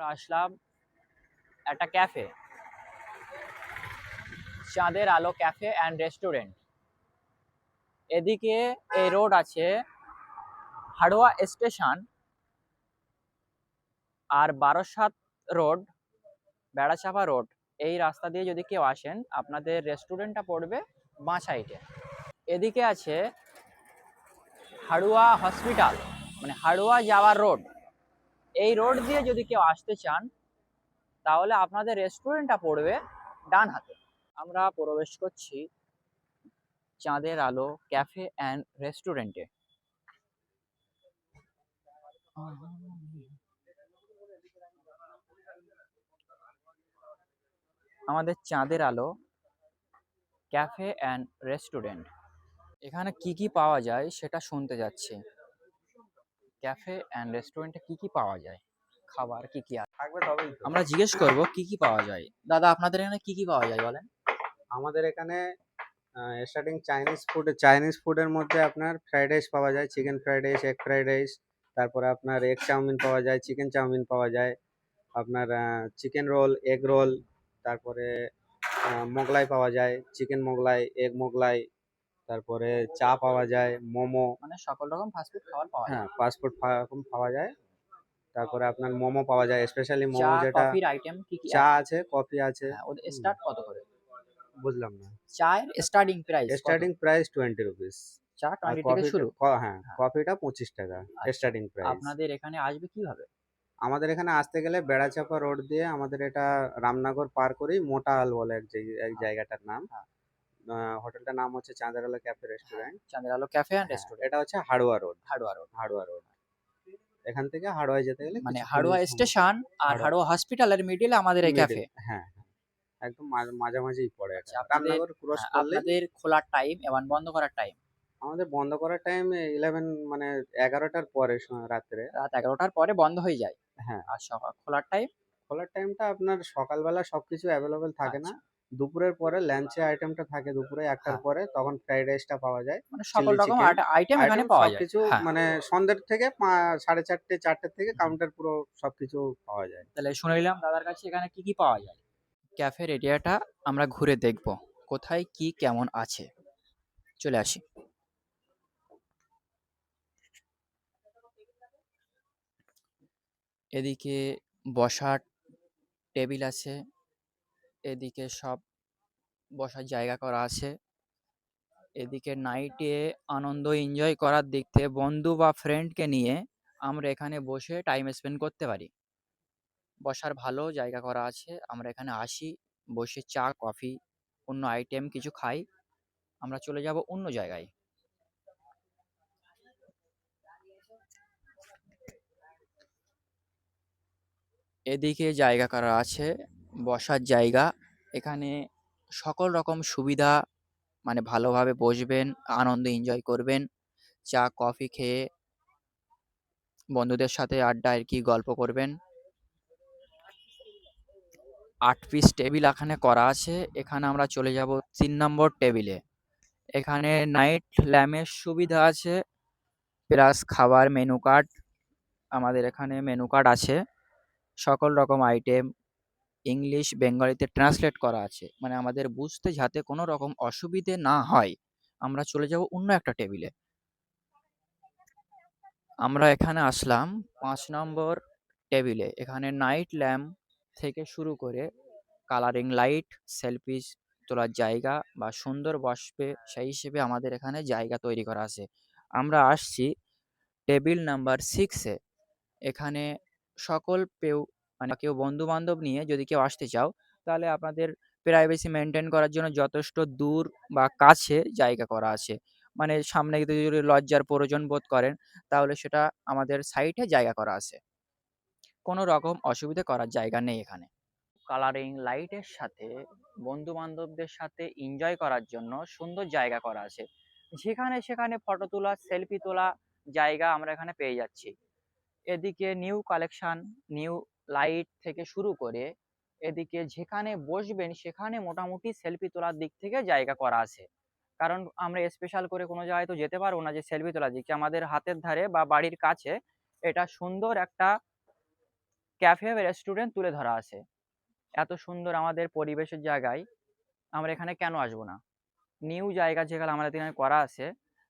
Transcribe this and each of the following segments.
আমরা আসলাম একটা ক্যাফে চাঁদের আলো ক্যাফে অ্যান্ড রেস্টুরেন্ট এদিকে এই রোড আছে হাড়োয়া স্টেশন আর বারোসাত রোড বেড়াচাপা রোড এই রাস্তা দিয়ে যদি কেউ আসেন, আপনাদের রেস্টুরেন্টটা পড়বে বাঁ সাইডে এদিকে আছে হাড়ুয়া হসপিটাল মানে হাড়ুয়া যাওয়ার রোড এই রোড দিয়ে যদি কেউ আসতে চান, তাহলে আপনাদের রেস্টুরেন্টটা পড়বে ডান হাতে। আমরা প্রবেশ করছি চাঁদের আলো ক্যাফে অ্যান্ড রেস্টুরেন্টে আমাদের চাঁদের আলো ক্যাফে অ্যান্ড রেস্টুরেন্ট এখানে কি কি পাওয়া যায় সেটা শুনতে যাচ্ছি। ক্যাফে অ্যান্ড রেস্টুরেন্টে কি কি পাওয়া যায়? খাবার কি কি আছে। আমরা জিজ্ঞেস করব কি কি পাওয়া যায়? দাদা আপনাদের এখানে কি কি পাওয়া যায় বলেন? আমাদের এখানে স্টার্টিং চাইনিজ ফুড চাইনিজ ফুডের মধ্যে আপনার ফ্রাইড রাইস পাওয়া যায় chicken fried rice egg fried rice তারপরে আপনার এগ চাউমিন পাওয়া যায় চিকেন চাউমিন পাওয়া যায় আপনার চিকেন রোল এগ রোল তারপরে মোগলাই পাওয়া যায় চিকেন মোগলাই এগ মোগলাই তারপরে চা পাওয়া যায় মোমো। মানে সকল রকম ফাস্টফুড খাবার পাওয়া যায়। হ্যাঁ ফাস্টফুড পাওয়া যায়। তারপরে আপনার মোমো পাওয়া যায় স্পেশালি মোমো যেটা কফির আইটেম কি কি চা আছে? কফি আছে। হ্যাঁ, ওদের স্টার্ট কত করে? বুঝলাম না। চায়ের starting price starting price twenty rupees চা আর 20 থেকে শুরু? হ্যাঁ হ্যাঁ। কফিটা পঁচিশ টাকা আচ্ছা, স্টার্টিং প্রাইস আপনাদের এখানে আসবে কীভাবে? আমাদের এখানে আসতে গেলে বেড়াচাপা রোড দিয়ে আমাদের এটা রামনগর পার করেই মোটা হাল বলে এক জায়গা- জায়গাটার নাম। হ্যাঁ। হোটেলটার নাম হচ্ছে চাঁদারালা ক্যাফে রেস্টুরেন্ট। চাঁদের আলো ক্যাফে অ্যান্ড রেস্টুরেন্ট। এটা হচ্ছে Haroa road. Haroa road. Haroa road. এখান থেকে হাড়োয়ায় যেতে গেলে মানে হাড়োয়া স্টেশন আর হাড়ুয়া। হাড়োয়া হসপিটালের মিডিলে আমাদের এই ক্যাফে। হ্যাঁ হ্যাঁ। একদম মাঝ- মাঝামাঝিই পড়ে এটা। আচ্ছা, আপনাদের- ক্রস করলে আপনাদের খোলার টাইম এবং বন্ধ করার টাইম আমাদের বন্ধ করার টাইম ইলেভেন মানে এগারোটার পরে রাত্রে। রাত এগারোটার পরে বন্ধ হয়ে যায়। হ্যাঁ। আর সকাল খোলার টাইম খোলার টাইমটা আপনার সকালবেলা সবকিছু অ্যাভেলেবেল থাকে না। দুপুরের পরে লাঞ্চে আইটেমটা থাকে দুপুরে একটার। হ্যাঁ। পরে তখন ফ্রাইড রাইসটা পাওয়া যায় মানে সকল রকম আইটেম এখানে পাওয়া যায় সবকিছু হ্যাঁ। মানে সন্ধ্যের থেকে সাড়ে চারটে চারটের থেকে কাউন্টার পুরো সবকিছু পাওয়া যায় তাহলে শুনে নিলাম দাদার কাছে এখানে কি কি পাওয়া যায় ক্যাফের এরিয়াটা আমরা ঘুরে দেখব কোথায় কি কেমন আছে চলে আসি এদিকে বসার টেবিল আছে এদিকে সব বসার জায়গা করা আছে। এদিকে নাইটে আনন্দ এনজয় করার দিক থেকে বন্ধু বা ফ্রেন্ডকে নিয়ে আমরা এখানে বসে টাইম স্পেন্ড করতে পারি। বসার ভালো জায়গা করা আছে। আমরা এখানে আসি, বসে চা কফি অন্য আইটেম কিছু খাই। আমরা চলে যাব অন্য জায়গায়। এদিকে জায়গা করা আছে। বসার জায়গা। এখানে সকল রকম সুবিধা মানে ভালোভাবে বসবেন, আনন্দ এনজয় করবেন, চা, কফি খেয়ে বন্ধুদের সাথে আড্ডা আর কি গল্প করবেন। আট পিস টেবিল এখানে করা আছে। এখানে আমরা চলে যাব তিন নম্বর টেবিলে এখানে নাইট ল্যাম্পের সুবিধা আছে প্লাস খাবার মেনু কার্ড আমাদের এখানে মেনু কার্ড আছে। সকল রকম আইটেম ইংলিশ, বেঙ্গলিতে ট্রান্সলেট করা আছে। মানে আমাদের বুঝতে যাতে কোনো রকম অসুবিধে না হয়, আমরা চলে যাব অন্য একটা টেবিলে। আমরা এখানে আসলাম পাঁচ নম্বর টেবিলে। এখানে নাইট ল্যাম্প থেকে শুরু করে কালারিং লাইট সেলফি তোলার জায়গা বা সুন্দর বসবে সেই হিসেবে আমাদের এখানে জায়গা তৈরি করা আছে। আমরা আসছি টেবিল নাম্বার সিক্সে এখানে সকল পেউ মানে কেউ বন্ধু বান্ধব নিয়ে যদি কেউ আসতে চাও, তাহলে আপনাদের প্রাইভেসি মেনটেন করার জন্য যথেষ্ট দূর বা কাছে জায়গা করা আছে। মানে সামনে যদি লজ্জার প্রয়োজন বোধ করেন, তাহলে সেটা আমাদের সাইটে জায়গা করা আছে। কোনো রকম অসুবিধা করার জায়গা নেই এখানে। কালারিং লাইটের সাথে বন্ধু বান্ধবদের সাথে এনজয় করার জন্য সুন্দর জায়গা করা আছে। যেখানে সেখানে ফটো তোলা সেলফি তোলা জায়গা আমরা এখানে পেয়ে যাচ্ছি। এদিকে নিউ কালেকশন নিউ লাইট থেকে শুরু করে এদিকে যেখানে বসবেন সেখানে মোটামুটি সেলফি তোলার দিক থেকে জায়গা করা আছে। কারণ আমরা স্পেশাল করে কোনো জায়গায় তো যেতে পারব না যে সেলফি তোলার দিকে। আমাদের হাতের ধারে বা বাড়ির কাছে এটা সুন্দর একটা ক্যাফে রেস্টুরেন্ট তুলে ধরা আছে। এত সুন্দর আমাদের পরিবেশের জায়গায় আমরা এখানে কেন আসব না? নিউ জায়গা যেখানে আমাদের এখানে করা আছে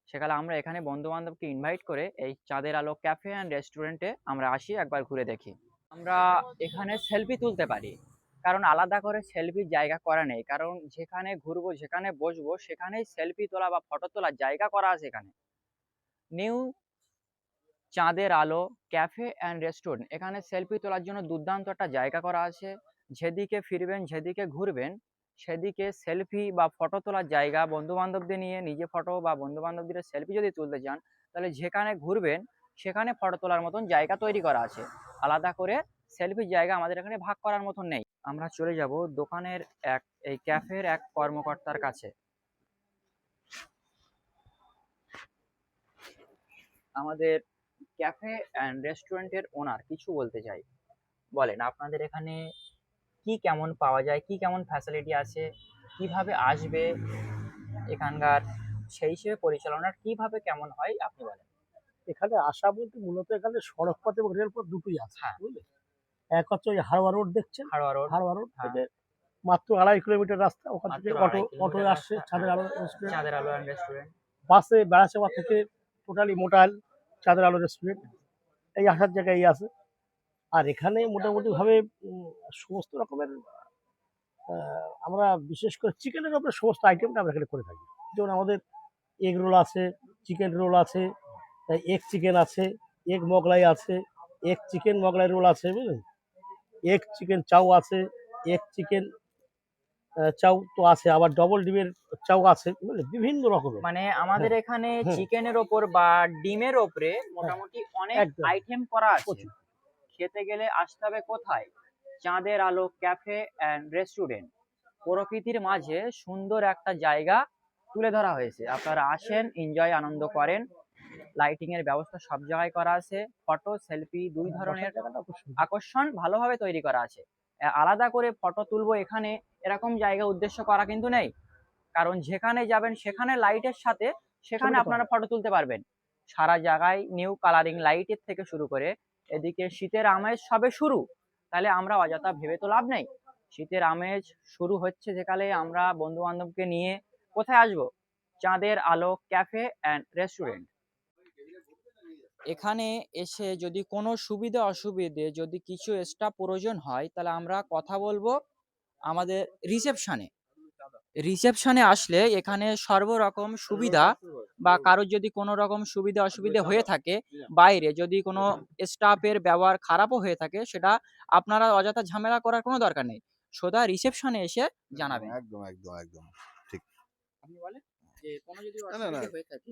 সেখানে আমরা এখানে বন্ধু বান্ধবকে ইনভাইট করে এই চাঁদের আলো ক্যাফে অ্যান্ড রেস্টুরেন্টে আমরা আসি, একবার ঘুরে দেখি। আমরা এখানে সেলফি তুলতে পারি। কারণ আলাদা করে সেলফির জায়গা করা নেই। কারণ যেখানে ঘুরবো, যেখানে বসবো, সেখানেই সেলফি তোলা বা ফটো তোলার জায়গা করা আছে এখানে। নিউ চাঁদের আলো ক্যাফে অ্যান্ড রেস্টুরেন্ট এখানে সেলফি তোলার জন্য দুর্দান্ত একটা জায়গা করা আছে। যেদিকে ফিরবেন, যেদিকে ঘুরবেন, সেদিকে সেলফি বা ফটো তোলার জায়গা বন্ধু বান্ধবদের নিয়ে, নিজে ফটো বা বন্ধু বান্ধবদের সেলফি যদি তুলতে চান, তাহলে যেখানে ঘুরবেন, সেখানে ফটো তোলার মতন জায়গা তৈরি করা আছে। আলাদা করে সেলফির জায়গা আমাদের এখানে ভাগ করার মতন নেই। আমরা চলে যাব দোকানের এক, এই ক্যাফের এক কর্মকর্তার কাছে। আমাদের ক্যাফে অ্যান্ড রেস্টুরেন্টের ওনার কিছু বলতে চাই। বলেন, আপনাদের এখানে কি কেমন পাওয়া যায়, কি কেমন ফ্যাসিলিটি আছে, কীভাবে আসবে এখানকার সেই হিসেবে পরিচালনার, কীভাবে কেমন হয়, আপনি বলেন। এখানে আসা বলতে মূলত এখানে সড়ক পথ এবং রেলপথ দুটোই আছে হ্যাঁ। বুঝলে? এক হচ্ছে ওই হারোয়া রোড দেখছেন? হাড়োয়া রোড। হারোয়া রোড হ্যাঁ। মাত্র আড়াই কিলোমিটার রাস্তা ওখান থেকে অটো অটো আসছে হ্যাঁ। আলো চাঁদের আলো রেস্টুরেন্ট বাসে বেড়াচাপা থেকে টোটালি মোটাল চাঁদের আলো রেস্টুরেন্ট এই আসার জায়গায় এই আছে। আর এখানে মোটামুটি ভাবে সমস্ত রকমের আমরা বিশেষ করে চিকেনের উপরে সমস্ত আইটেমটা আমরা এখানে করে থাকি। যেমন আমাদের এগ রোল আছে চিকেন রোল আছে এগ চিকেন আছে এগ মোগলাই আছে এক চিকেন মোগলাই রোল আছে বুঝলেন? এক চিকেন চাউ আছে এক চিকেন চাউ তো আছে আবার ডবল ডিমের চাউ আছে বুঝলেন? বিভিন্ন রকমের। মানে আমাদের এখানে হুম। চিকেনের ওপর বা ডিমের ওপরে মোটামুটি অনেক। আইটেম করা আছে। খেতে গেলে আসতে হবে কোথায়? চাঁদের আলো ক্যাফে অ্যান্ড রেস্টুরেন্ট প্রকৃতির মাঝে সুন্দর একটা জায়গা তুলে ধরা হয়েছে। আপনারা আসেন এনজয় আনন্দ করেন। লাইটিং এর ব্যবস্থা সব জায়গায় করা আছে। ফটো সেলফি দুই ধরনের জায়গাটা আকর্ষণ ভালোভাবে তৈরি করা আছে। আলাদা করে ফটো তুলবো এখানে এরকম জায়গা উদ্দেশ্য করা কিন্তু নেই। কারণ যেখানে যাবেন সেখানে লাইটের সাথে সেখানে আপনারা ফটো তুলতে পারবেন। সারা জায়গায় নিউ কালারিং লাইটের থেকে শুরু করে এদিকে শীতের আমেজ সবে শুরু। তাহলে আমরা অযথা ভেবে তো লাভ নেই। শীতের আমেজ শুরু হচ্ছে যেকালে আমরা বন্ধু বান্ধবকে নিয়ে কোথায় আসব? চাঁদের আলো ক্যাফে অ্যান্ড রেস্টুরেন্ট এখানে এসে যদি কোনো সুবিধা অসুবিধে যদি কিছু এক্সট্রা প্রয়োজন হয় তাহলে আমরা কথা বলব আমাদের রিসেপশনে রিসেপশনে আসলে এখানে সর্বরকম সুবিধা বা কারোর যদি কোনো রকম সুবিধা অসুবিধা হয়ে থাকে বাইরে যদি কোনো স্টাফের ব্যবহার খারাপও হয়ে থাকে সেটা আপনারা অযথা ঝামেলা করার কোনো দরকার নেই। সোজা রিসেপশনে এসে জানাবেন। একদম একদম একদম ঠিক। আপনি বলেন যে কোনো যদি। অসুবিধা হয়ে থাকে।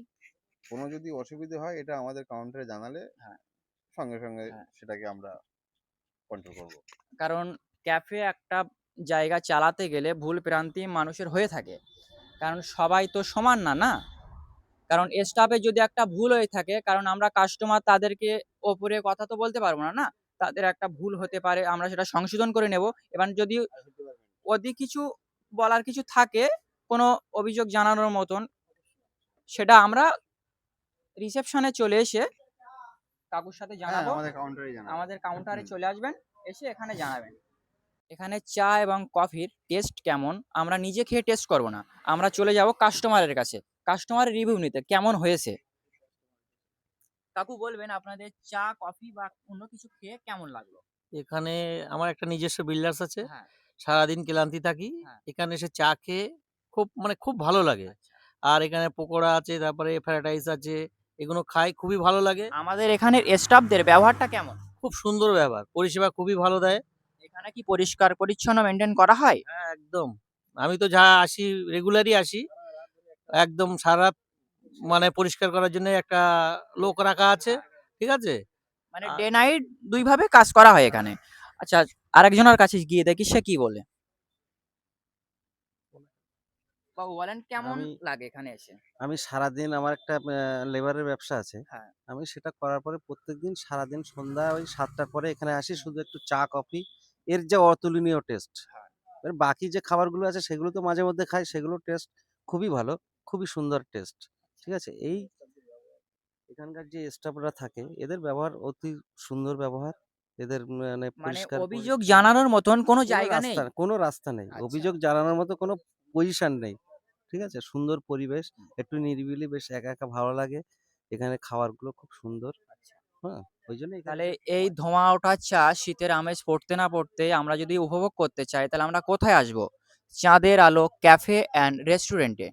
কোনো যদি অসুবিধে হয় এটা আমাদের কাউন্টারে জানালে হ্যাঁ। সঙ্গে সঙ্গে হ্যাঁ। সেটাকে আমরা কন্ট্রোল করব। কারণ ক্যাফে একটা জায়গা চালাতে গেলে ভুল ভ্রান্তি মানুষের হয়ে থাকে। কারণ সবাই তো সমান না না? কারণ স্টাফে যদি একটা ভুল হয়ে থাকে কারণ আমরা কাস্টমার তাদেরকে ওপরে কথা তো বলতে পারব না না? তাদের একটা ভুল হতে পারে আমরা সেটা সংশোধন করে নেব। এবার যদি ওদিক কিছু বলার কিছু থাকে কোনো অভিযোগ জানানোর মতন সেটা আমরা রিসেপশনে চলে এসে কাকুর সাথে জানাব। আমাদের কাউন্টারে জানাব। আমাদের কাউন্টারে চলে আসবেন এসে এখানে জানাবেন। এখানে চা এবং কফির টেস্ট কেমন? আমরা নিজে খেয়ে টেস্ট করব না। আমরা চলে যাব কাস্টমারের কাছে। কাস্টমারের রিভিউ নিতে কেমন হয়েছে? কাকু বলবেন আপনাদের চা কফি বা অন্য কিছু খেয়ে কেমন লাগল? এখানে আমার একটা নিজস্ব বিল্ডার্স আছে। হ্যাঁ। সারাদিন ক্লান্তি থাকি। হ্যাঁ। এখানে এসে চা খেয়ে খুব মানে খুব ভালো লাগে। আচ্ছা। আর এখানে পকোড়া আছে তারপরে ফ্রাইড রাইস আছে। এগুলো খাই খুবই ভালো লাগে। আমাদের এখানের স্টাফদের ব্যবহারটা কেমন? খুব সুন্দর ব্যবহার পরিষেবা খুবই ভালো দেয়। এখানে কি পরিষ্কার পরিচ্ছন্ন মেনটেন করা হয়? হ্যাঁ একদম। আমি তো যা আসি রেগুলারই আসি। একদম সারা মানে পরিষ্কার করার জন্য একটা লোক রাখা আছে ঠিক আছে? মানে ডে নাইট দুই ভাবে কাজ করা হয় এখানে। আচ্ছা আরেকজনের কাছে গিয়ে দেখি সে কি বলে? বাবু বলেন কেমন আমি- লাগে এখানে এসে? আমি সারাদিন আমার একটা লেবারের ব্যবসা আছে। হ্যাঁ। আমি সেটা করার পরে প্রত্যেকদিন সারাদিন সন্ধ্যা ওই সাতটার পরে এখানে আসি শুধু একটু চা কফি এর যে অতুলনীয় টেস্ট। বাকি যে খাবারগুলো আছে সেগুলো তো মাঝে মধ্যে খাই সেগুলো টেস্ট খুবই ভালো খুবই সুন্দর টেস্ট। ঠিক আছে? এই এখানকার যে স্টাফরা থাকে এদের ব্যবহার অতি সুন্দর ব্যবহার। এদের মানে মানে পরিষ্কার অভিযোগ জানানোর মতন কোনো জায়গা নেই? রাস্তা কোনো রাস্তা নেই। আচ্ছা। অভিযোগ জানানোর মতো কোনো পজিশন নেই। ঠিক আছে? সুন্দর পরিবেশ একটু নিরিবিলি বেশ একা একা ভালো লাগে। এখানে খাবারগুলো খুব সুন্দর। হ্যাঁ? ওই জন্য তাহলে এই ধোঁয়া ওঠার চা শীতের আমেজ পড়তে না পড়তে আমরা যদি উপভোগ করতে চাই তাহলে আমরা কোথায় আসব? চাঁদের আলো ক্যাফে অ্যান্ড রেস্টুরেন্টে।